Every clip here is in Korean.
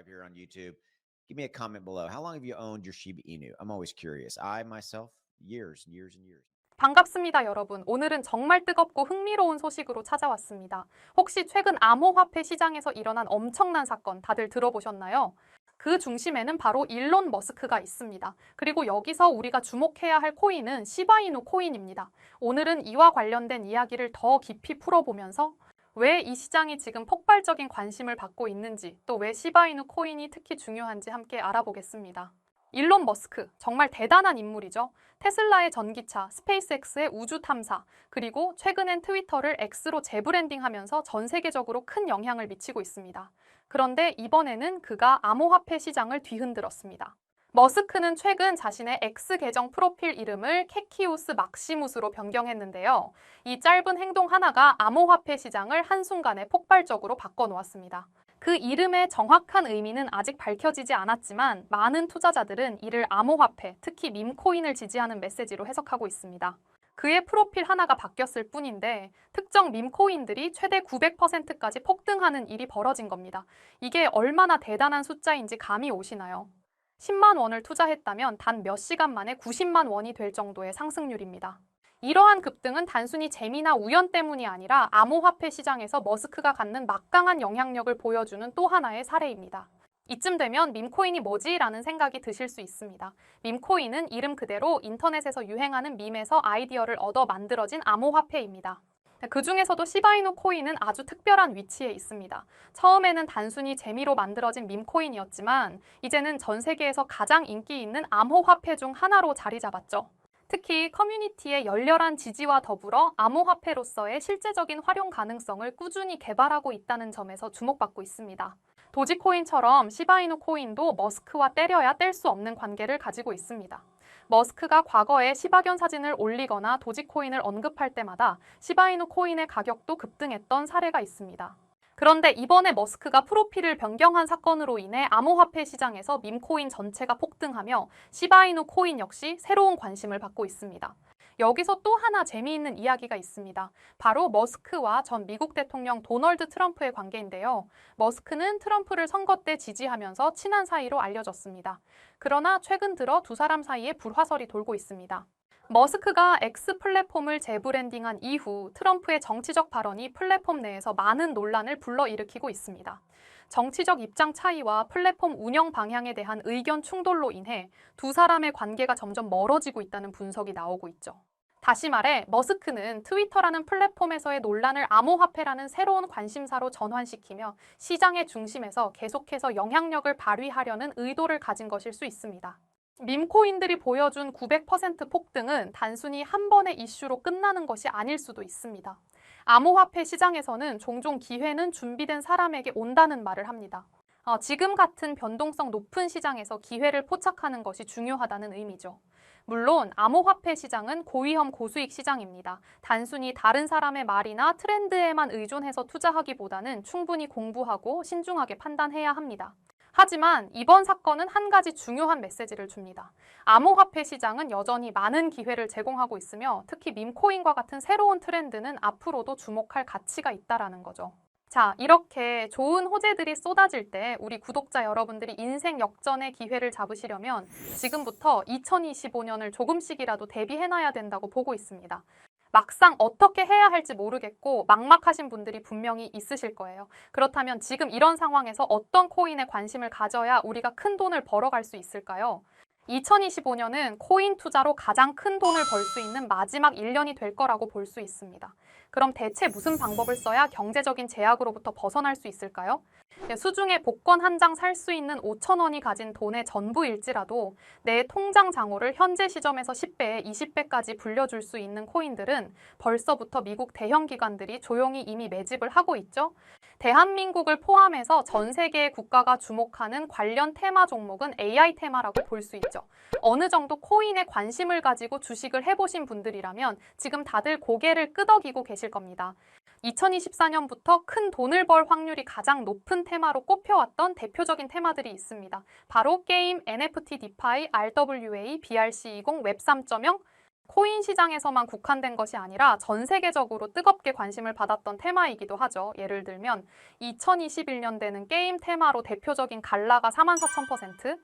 subscribe here on YouTube. Give me a comment below. How long have you owned your Shiba Inu? I'm always curious. I myself, years and years and years. 반갑습니다, 여러분. 오늘은 정말 뜨겁고 흥미로운 소식으로 찾아왔습니다. 혹시 최근 암호화폐 시장에서 일어난 엄청난 사건 다들 들어보셨나요? 그 중심에는 바로 일론 머스크가 있습니다. 그리고 여기서 우리가 주목해야 할 코인은 시바이누 코인입니다. 오늘은 이와 관련된 이야기를 더 깊이 풀어보면서 왜 이 시장이 지금 폭발적인 관심을 받고 있는지 또 왜 시바이누 코인이 특히 중요한지 함께 알아보겠습니다. 일론 머스크, 정말 대단한 인물이죠. 테슬라의 전기차, 스페이스X의 우주 탐사, 그리고 최근엔 트위터를 X로 재브랜딩하면서 전 세계적으로 큰 영향을 미치고 있습니다. 그런데 이번에는 그가 암호화폐 시장을 뒤흔들었습니다. 머스크는 최근 자신의 X 계정 프로필 이름을 캐키우스 막시무스로 변경했는데요. 이 짧은 행동 하나가 암호화폐 시장을 한순간에 폭발적으로 바꿔놓았습니다. 그 이름의 정확한 의미는 아직 밝혀지지 않았지만 많은 투자자들은 이를 암호화폐, 특히 밈코인을 지지하는 메시지로 해석하고 있습니다. 그의 프로필 하나가 바뀌었을 뿐인데 특정 밈코인들이 최대 900%까지 폭등하는 일이 벌어진 겁니다. 이게 얼마나 대단한 숫자인지 감이 오시나요? 10만 원을 투자했다면 단 몇 시간 만에 90만 원이 될 정도의 상승률입니다. 이러한 급등은 단순히 재미나 우연 때문이 아니라 암호화폐 시장에서 머스크가 갖는 막강한 영향력을 보여주는 또 하나의 사례입니다. 이쯤 되면 밈코인이 뭐지? 라는 생각이 드실 수 있습니다. 밈코인은 이름 그대로 인터넷에서 유행하는 밈에서 아이디어를 얻어 만들어진 암호화폐입니다. 그 중에서도 시바이누 코인은 아주 특별한 위치에 있습니다. 처음에는 단순히 재미로 만들어진 밈코인이었지만 이제는 전 세계에서 가장 인기 있는 암호화폐 중 하나로 자리 잡았죠. 특히 커뮤니티의 열렬한 지지와 더불어 암호화폐로서의 실제적인 활용 가능성을 꾸준히 개발하고 있다는 점에서 주목받고 있습니다. 도지코인처럼 시바이누 코인도 머스크와 때려야 뗄 수 없는 관계를 가지고 있습니다. 머스크가 과거에 시바견 사진을 올리거나 도지코인을 언급할 때마다 시바이누 코인의 가격도 급등했던 사례가 있습니다. 그런데 이번에 머스크가 프로필을 변경한 사건으로 인해 암호화폐 시장에서 밈코인 전체가 폭등하며 시바이누 코인 역시 새로운 관심을 받고 있습니다. 여기서 또 하나 재미있는 이야기가 있습니다. 바로 머스크와 전 미국 대통령 도널드 트럼프의 관계인데요. 머스크는 트럼프를 선거 때 지지하면서 친한 사이로 알려졌습니다. 그러나 최근 들어 두 사람 사이에 불화설이 돌고 있습니다. 머스크가 X 플랫폼을 재브랜딩한 이후 트럼프의 정치적 발언이 플랫폼 내에서 많은 논란을 불러일으키고 있습니다. 정치적 입장 차이와 플랫폼 운영 방향에 대한 의견 충돌로 인해 두 사람의 관계가 점점 멀어지고 있다는 분석이 나오고 있죠. 다시 말해 머스크는 트위터라는 플랫폼에서의 논란을 암호화폐라는 새로운 관심사로 전환시키며 시장의 중심에서 계속해서 영향력을 발휘하려는 의도를 가진 것일 수 있습니다. 밈코인들이 보여준 900% 폭등은 단순히 한 번의 이슈로 끝나는 것이 아닐 수도 있습니다. 암호화폐 시장에서는 종종 기회는 준비된 사람에게 온다는 말을 합니다. 어, 지금 같은 변동성 높은 시장에서 기회를 포착하는 것이 중요하다는 의미죠. 물론 암호화폐 시장은 고위험 고수익 시장입니다. 단순히 다른 사람의 말이나 트렌드에만 의존해서 투자하기보다는 충분히 공부하고 신중하게 판단해야 합니다. 하지만 이번 사건은 한 가지 중요한 메시지를 줍니다. 암호화폐 시장은 여전히 많은 기회를 제공하고 있으며 특히 밈코인과 같은 새로운 트렌드는 앞으로도 주목할 가치가 있다라는 거죠. 자, 이렇게 좋은 호재들이 쏟아질 때 우리 구독자 여러분들이 인생 역전의 기회를 잡으시려면 지금부터 2025년을 조금씩이라도 대비해놔야 된다고 보고 있습니다. 막상 어떻게 해야 할지 모르겠고 막막하신 분들이 분명히 있으실 거예요. 그렇다면 지금 이런 상황에서 어떤 코인에 관심을 가져야 우리가 큰 돈을 벌어갈 수 있을까요? 2025년은 코인 투자로 가장 큰 돈을 벌 수 있는 마지막 1년이 될 거라고 볼 수 있습니다. 그럼 대체 무슨 방법을 써야 경제적인 제약으로부터 벗어날 수 있을까요? 네, 수중에 복권 한 장 살 수 있는 5천 원이 가진 돈의 전부일지라도 내 통장 잔고를 현재 시점에서 10배, 20배까지 불려줄 수 있는 코인들은 벌써부터 미국 대형 기관들이 조용히 이미 매집을 하고 있죠. 대한민국을 포함해서 전 세계의 국가가 주목하는 관련 테마 종목은 AI 테마라고 볼 수 있죠. 어느 정도 코인에 관심을 가지고 주식을 해보신 분들이라면 지금 다들 고개를 끄덕이고 계실 겁니다. 2024년부터 큰 돈을 벌 확률이 가장 높은 테마로 꼽혀왔던 대표적인 테마들이 있습니다. 바로 게임, NFT, 디파이, RWA, BRC20, 웹3.0, 코인 시장에서만 국한된 것이 아니라 전 세계적으로 뜨겁게 관심을 받았던 테마이기도 하죠. 예를 들면 2021년대는 게임 테마로 대표적인 갈라가 44,000%,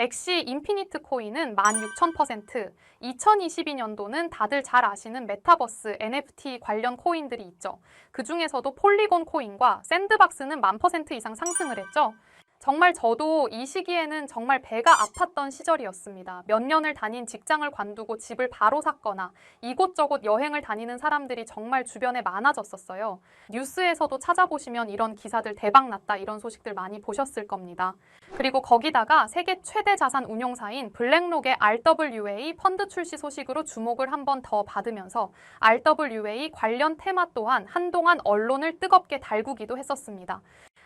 엑시 인피니트 코인은 16,000%, 2022년도는 다들 잘 아시는 메타버스 NFT 관련 코인들이 있죠. 그 중에서도 폴리곤 코인과 샌드박스는 만 퍼센트 이상 상승을 했죠. 정말 저도 이 시기에는 정말 배가 아팠던 시절이었습니다. 몇 년을 다닌 직장을 관두고 집을 바로 샀거나 이곳저곳 여행을 다니는 사람들이 정말 주변에 많아졌었어요. 뉴스에서도 찾아보시면 이런 기사들 대박 났다 이런 소식들 많이 보셨을 겁니다. 그리고 거기다가 세계 최대 자산 운용사인 블랙록의 RWA 펀드 출시 소식으로 주목을 한 번 더 받으면서 RWA 관련 테마 또한 한동안 언론을 뜨겁게 달구기도 했었습니다.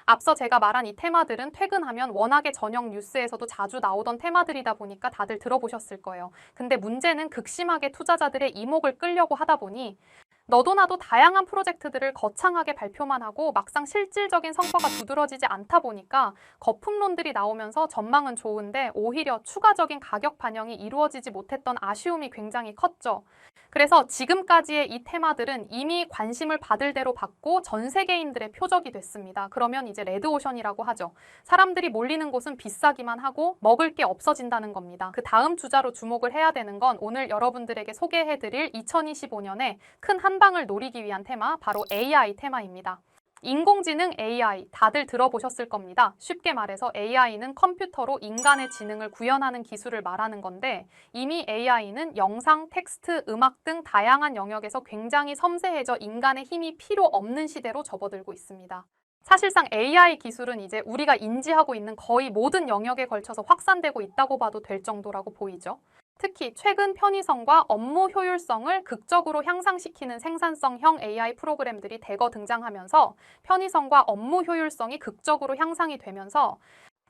앞서 제가 말한 이 테마들은 퇴근하면 워낙에 저녁 뉴스에서도 자주 나오던 테마들이다 보니까 다들 들어보셨을 거예요. 근데 문제는 극심하게 투자자들의 이목을 끌려고 하다 보니 너도 나도 다양한 프로젝트들을 거창하게 발표만 하고 막상 실질적인 성과가 두드러지지 않다 보니까 거품론들이 나오면서 전망은 좋은데 오히려 추가적인 가격 반영이 이루어지지 못했던 아쉬움이 굉장히 컸죠. 그래서 지금까지의 이 테마들은 이미 관심을 받을 대로 받고 전 세계인들의 표적이 됐습니다. 그러면 이제 레드오션이라고 하죠. 사람들이 몰리는 곳은 비싸기만 하고 먹을 게 없어진다는 겁니다. 그 다음 주자로 주목을 해야 되는 건 오늘 여러분들에게 소개해드릴 2025년에 큰 한방을 노리기 위한 테마, 바로 AI 테마입니다. 인공지능 AI 다들 들어보셨을 겁니다. 쉽게 말해서 AI는 컴퓨터로 인간의 지능을 구현하는 기술을 말하는 건데 이미 AI는 영상, 텍스트, 음악 등 다양한 영역에서 굉장히 섬세해져 인간의 힘이 필요 없는 시대로 접어들고 있습니다. 사실상 AI 기술은 이제 우리가 인지하고 있는 거의 모든 영역에 걸쳐서 확산되고 있다고 봐도 될 정도라고 보이죠. 특히 최근 편의성과 업무 효율성을 극적으로 향상시키는 생산성형 AI 프로그램들이 대거 등장하면서 편의성과 업무 효율성이 극적으로 향상이 되면서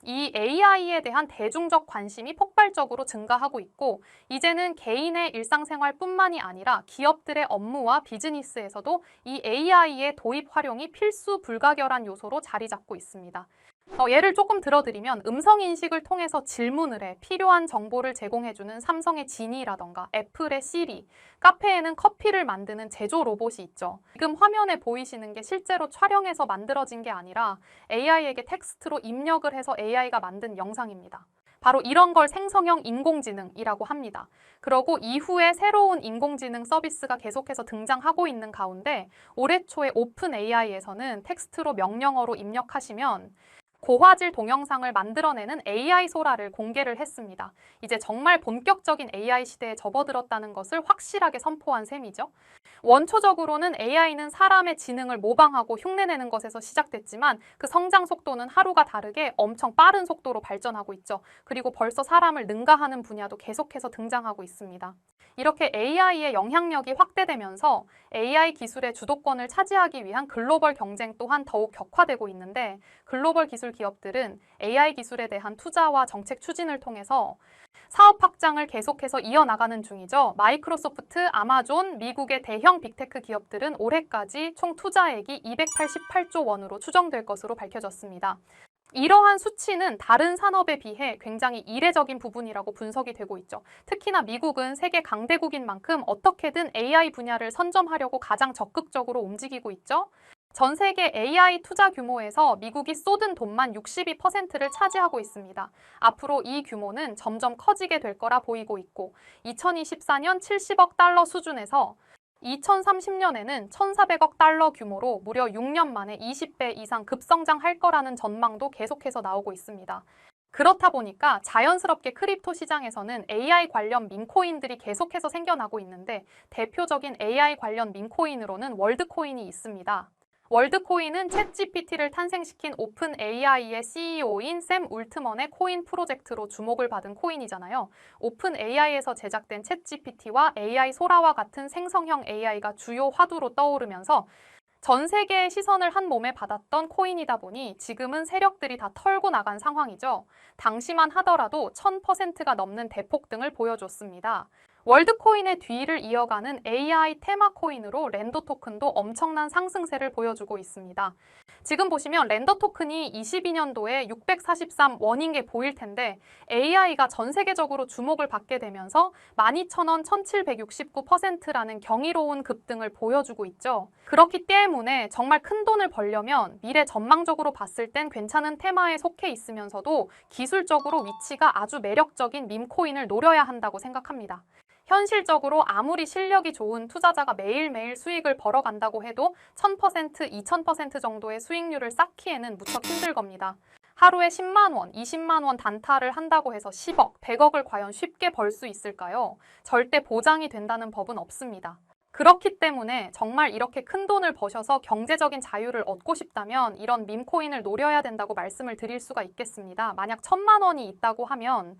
이 AI에 대한 대중적 관심이 폭발적으로 증가하고 있고 이제는 개인의 일상생활뿐만이 아니라 기업들의 업무와 비즈니스에서도 이 AI의 도입 활용이 필수 불가결한 요소로 자리 잡고 있습니다. 어, 예를 조금 들어드리면 음성 인식을 통해서 질문을 해 필요한 정보를 제공해주는 삼성의 지니라던가 애플의 시리, 카페에는 커피를 만드는 제조 로봇이 있죠. 지금 화면에 보이시는 게 실제로 촬영해서 만들어진 게 아니라 AI에게 텍스트로 입력을 해서 AI가 만든 영상입니다. 바로 이런 걸 생성형 인공지능이라고 합니다. 그러고 이후에 새로운 인공지능 서비스가 계속해서 등장하고 있는 가운데 올해 초에 오픈 AI에서는 텍스트로 명령어로 입력하시면 고화질 동영상을 만들어내는 AI 소라를 공개를 했습니다. 이제 정말 본격적인 AI 시대에 접어들었다는 것을 확실하게 선포한 셈이죠. 원초적으로는 AI는 사람의 지능을 모방하고 흉내내는 것에서 시작됐지만 그 성장 속도는 하루가 다르게 엄청 빠른 속도로 발전하고 있죠. 그리고 벌써 사람을 능가하는 분야도 계속해서 등장하고 있습니다. 이렇게 AI의 영향력이 확대되면서 AI 기술의 주도권을 차지하기 위한 글로벌 경쟁 또한 더욱 격화되고 있는데 글로벌 기술 기업들은 AI 기술에 대한 투자와 정책 추진을 통해서 사업 확장을 계속해서 이어나가는 중이죠. 마이크로소프트, 아마존, 미국의 대형 빅테크 기업들은 올해까지 총 투자액이 288조 원으로 추정될 것으로 밝혀졌습니다. 이러한 수치는 다른 산업에 비해 굉장히 이례적인 부분이라고 분석이 되고 있죠. 특히나 미국은 세계 강대국인 만큼 어떻게든 AI 분야를 선점하려고 가장 적극적으로 움직이고 있죠. 전 세계 AI 투자 규모에서 미국이 쏟은 돈만 62%를 차지하고 있습니다. 앞으로 이 규모는 점점 커지게 될 거라 보이고 있고 2024년 70억 달러 수준에서 2030년에는 1,400억 달러 규모로 무려 6년 만에 20배 이상 급성장할 거라는 전망도 계속해서 나오고 있습니다. 그렇다 보니까 자연스럽게 크립토 시장에서는 AI 관련 민코인들이 계속해서 생겨나고 있는데 대표적인 AI 관련 민코인으로는 월드코인이 있습니다. 월드코인은 챗GPT를 탄생시킨 오픈 AI의 CEO인 샘 울트먼의 코인 프로젝트로 주목을 받은 코인이잖아요. 오픈 AI에서 제작된 챗GPT와 AI 소라와 같은 생성형 AI가 주요 화두로 떠오르면서 전 세계의 시선을 한 몸에 받았던 코인이다 보니 지금은 세력들이 다 털고 나간 상황이죠. 당시만 하더라도 1000%가 넘는 대폭등을 보여줬습니다. 월드코인의 뒤를 이어가는 AI 테마 코인으로 랜도 토큰도 엄청난 상승세를 보여주고 있습니다. 지금 보시면 렌더 토큰이 22년도에 643 원인 게 보일 텐데 AI가 전 세계적으로 주목을 받게 되면서 12,000원 1769%라는 경이로운 급등을 보여주고 있죠. 그렇기 때문에 정말 큰 돈을 벌려면 미래 전망적으로 봤을 땐 괜찮은 테마에 속해 있으면서도 기술적으로 위치가 아주 매력적인 밈코인을 노려야 한다고 생각합니다. 현실적으로 아무리 실력이 좋은 투자자가 매일매일 수익을 벌어간다고 해도 1000%, 2000% 정도의 수익률을 쌓기에는 무척 힘들 겁니다. 하루에 10만 원, 20만 원 단타를 한다고 해서 10억, 100억을 과연 쉽게 벌 수 있을까요? 절대 보장이 된다는 법은 없습니다. 그렇기 때문에 정말 이렇게 큰 돈을 버셔서 경제적인 자유를 얻고 싶다면 이런 밈코인을 노려야 된다고 말씀을 드릴 수가 있겠습니다. 만약 천만 원이 있다고 하면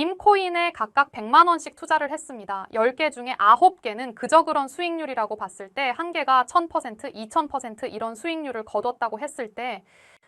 밈코인에 각각 100만 원씩 투자를 했습니다. 10개 중에 9개는 그저 그런 수익률이라고 봤을 때 한 개가 1000%, 2000% 이런 수익률을 거뒀다고 했을 때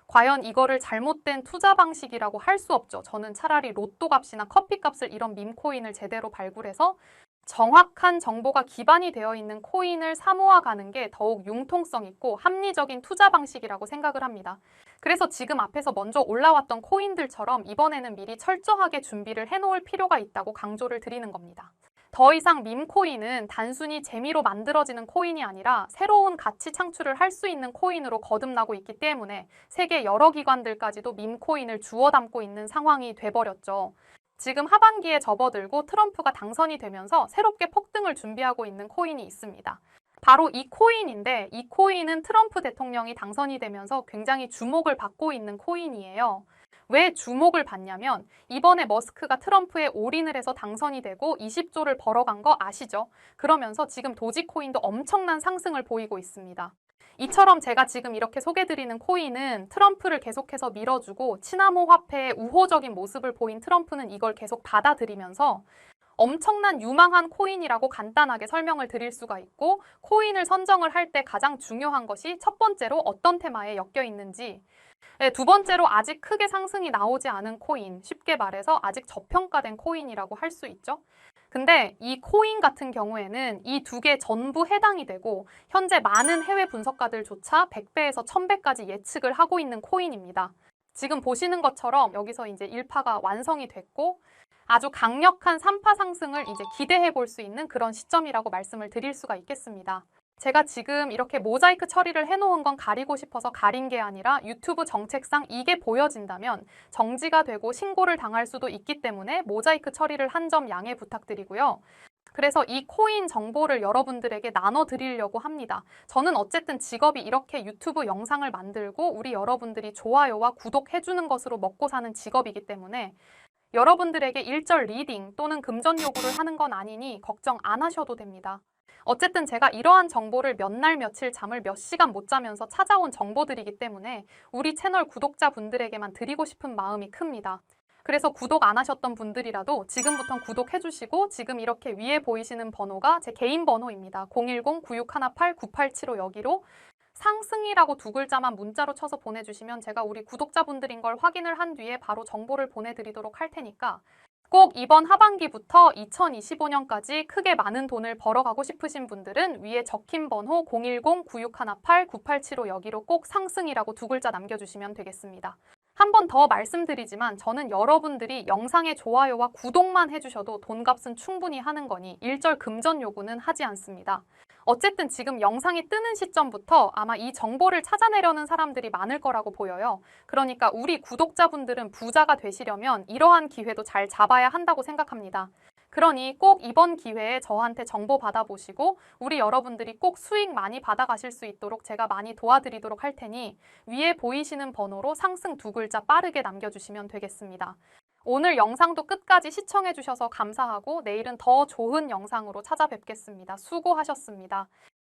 과연 이거를 잘못된 투자 방식이라고 할 수 없죠. 저는 차라리 로또 값이나 커피 값을 이런 밈코인을 제대로 발굴해서 정확한 정보가 기반이 되어 있는 코인을 사모아 가는 게 더욱 융통성 있고 합리적인 투자 방식이라고 생각을 합니다. 그래서 지금 앞에서 먼저 올라왔던 코인들처럼 이번에는 미리 철저하게 준비를 해놓을 필요가 있다고 강조를 드리는 겁니다. 더 이상 밈코인은 단순히 재미로 만들어지는 코인이 아니라 새로운 가치 창출을 할 수 있는 코인으로 거듭나고 있기 때문에 세계 여러 기관들까지도 밈코인을 주워 담고 있는 상황이 돼버렸죠. 지금 하반기에 접어들고 트럼프가 당선이 되면서 새롭게 폭등을 준비하고 있는 코인이 있습니다. 바로 이 코인인데 이 코인은 트럼프 대통령이 당선이 되면서 굉장히 주목을 받고 있는 코인이에요. 왜 주목을 받냐면 이번에 머스크가 트럼프에 올인을 해서 당선이 되고 20조를 벌어간 거 아시죠? 그러면서 지금 도지코인도 엄청난 상승을 보이고 있습니다. 이처럼 제가 지금 이렇게 소개드리는 코인은 트럼프를 계속해서 밀어주고 치나모 화폐의 우호적인 모습을 보인 트럼프는 이걸 계속 받아들이면서 엄청난 유망한 코인이라고 간단하게 설명을 드릴 수가 있고 코인을 선정을 할 때 가장 중요한 것이 첫 번째로 어떤 테마에 엮여 있는지 네, 두 번째로 아직 크게 상승이 나오지 않은 코인, 쉽게 말해서 아직 저평가된 코인이라고 할 수 있죠. 근데 이 코인 같은 경우에는 이 두 개 전부 해당이 되고 현재 많은 해외 분석가들조차 100배에서 1000배까지 예측을 하고 있는 코인입니다. 지금 보시는 것처럼 여기서 이제 1파가 완성이 됐고 아주 강력한 3파 상승을 이제 기대해 볼 수 있는 그런 시점이라고 말씀을 드릴 수가 있겠습니다. 제가 지금 이렇게 모자이크 처리를 해놓은 건 가리고 싶어서 가린 게 아니라 유튜브 정책상 이게 보여진다면 정지가 되고 신고를 당할 수도 있기 때문에 모자이크 처리를 한 점 양해 부탁드리고요. 그래서 이 코인 정보를 여러분들에게 나눠드리려고 합니다. 저는 어쨌든 직업이 이렇게 유튜브 영상을 만들고 우리 여러분들이 좋아요와 구독해주는 것으로 먹고 사는 직업이기 때문에 여러분들에게 일절 리딩 또는 금전 요구를 하는 건 아니니 걱정 안 하셔도 됩니다. 어쨌든 제가 이러한 정보를 몇 날 며칠 잠을 몇 시간 못 자면서 찾아온 정보들이기 때문에 우리 채널 구독자분들에게만 드리고 싶은 마음이 큽니다. 그래서 구독 안 하셨던 분들이라도 지금부터 구독해 주시고 지금 이렇게 위에 보이시는 번호가 제 개인 번호입니다. 010-9618-9875 여기로 상승이라고 두 글자만 문자로 쳐서 보내주시면 제가 우리 구독자분들인 걸 확인을 한 뒤에 바로 정보를 보내드리도록 할 테니까 꼭 이번 하반기부터 2025년까지 크게 많은 돈을 벌어가고 싶으신 분들은 위에 적힌 번호 010-9618-9875 여기로 꼭 상승이라고 두 글자 남겨주시면 되겠습니다. 한 번 더 말씀드리지만 저는 여러분들이 영상의 좋아요와 구독만 해주셔도 돈값은 충분히 하는 거니 일절 금전 요구는 하지 않습니다. 어쨌든 지금 영상이 뜨는 시점부터 아마 이 정보를 찾아내려는 사람들이 많을 거라고 보여요. 그러니까 우리 구독자분들은 부자가 되시려면 이러한 기회도 잘 잡아야 한다고 생각합니다. 그러니 꼭 이번 기회에 저한테 정보 받아보시고 우리 여러분들이 꼭 수익 많이 받아가실 수 있도록 제가 많이 도와드리도록 할 테니 위에 보이시는 번호로 상승 두 글자 빠르게 남겨주시면 되겠습니다. 오늘 영상도 끝까지 시청해주셔서 감사하고 내일은 더 좋은 영상으로 찾아뵙겠습니다. 수고하셨습니다.